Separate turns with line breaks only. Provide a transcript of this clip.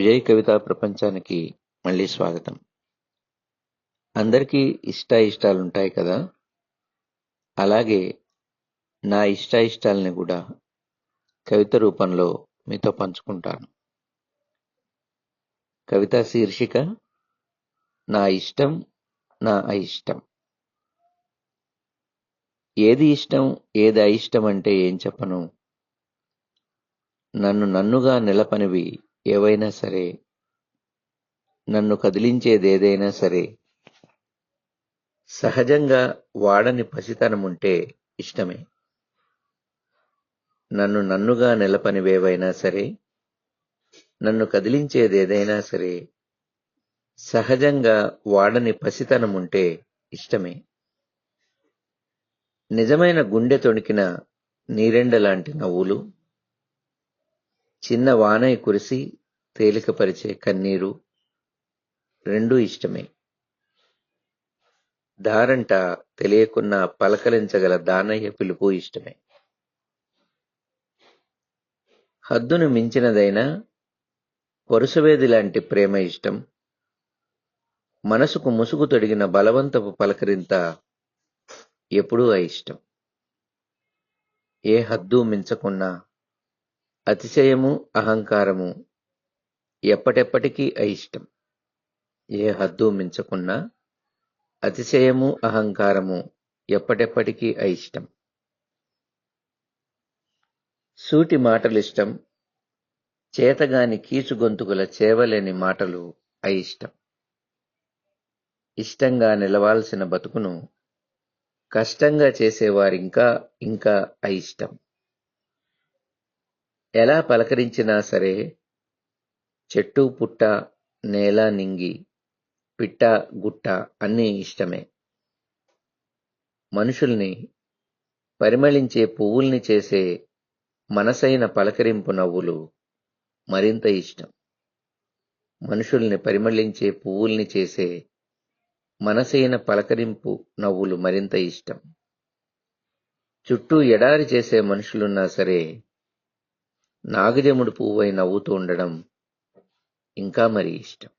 విజయ్ కవిత ప్రపంచానికి మళ్ళీ స్వాగతం. అందరికీ ఇష్ట ఇష్టాలు ఉంటాయి కదా? అలాగే నా ఇష్ట ఇష్టాలని కూడా కవిత రూపంలో మీతో పంచుకుంటాను. కవిత శీర్షిక నా ఇష్టం నా అయిష్టం. ఏది ఇష్టం ఏది అయిష్టం అంటే ఏం చెప్పను? నన్ను నన్నుగా నిలపనివి ఏవైనా సరే నన్ను కదిలించేదేదైనా సరే సహజంగా వాడని పసితనముంటే ఇష్టమే. నన్ను నన్నుగా నిలపనివేవైనా సరే నన్ను కదిలించేదేదైనా సరే సహజంగా వాడని పసితనముంటే ఇష్టమే. నిజమైన గుండె తొణికిన నీరెండలాంటి నవ్వులు చిన్న వానై కురిసి తేలికపరిచే కన్నీరు రెండూ ఇష్టమే. దారంట తెలియకున్న పలకరించగల దానయ్య పిలుపు ఇష్టమే. హద్దును మించినదైనా వరుసవేది లాంటి ప్రేమ ఇష్టం. మనసుకు ముసుగు తొడిగిన బలవంతపు పలకరింత ఎప్పుడూ అయిష్టం. ఏ హద్దు మించకున్నా అతిశయము అహంకారము ఎప్పటెప్పటికీ అయిష్టం. ఏ హద్దు మించకున్నా అతిశయము అహంకారము ఎప్పటెప్పటికీ అయిష్టం. సూటి మాటలిష్టం చేతగాని కీచుగొంతుకుల చేవలేని మాటలు అయిష్టం. ఇష్టంగా నిలవాల్సిన బతుకును కష్టంగా చేసేవారింకా ఇంకా అయిష్టం. ఎలా పలకరించినా సరే చెట్టు పుట్ట నేల నింగి పిట్ట గుట్ట అన్నీ ఇష్టమే. మనుషుల్ని పరిమళించే పువ్వుల్ని చేసే మనసైన పలకరింపు నవ్వులు మరింత ఇష్టం. మనుషుల్ని పరిమళించే పువ్వుల్ని చేసే మనసైన పలకరింపు నవ్వులు మరింత ఇష్టం. చుట్టూ ఎడారి చేసే మనుషులున్నా సరే నాగజముడు పువ్వై నవ్వుతూ ఉండడం ఇంకా మరి ఇష్టం.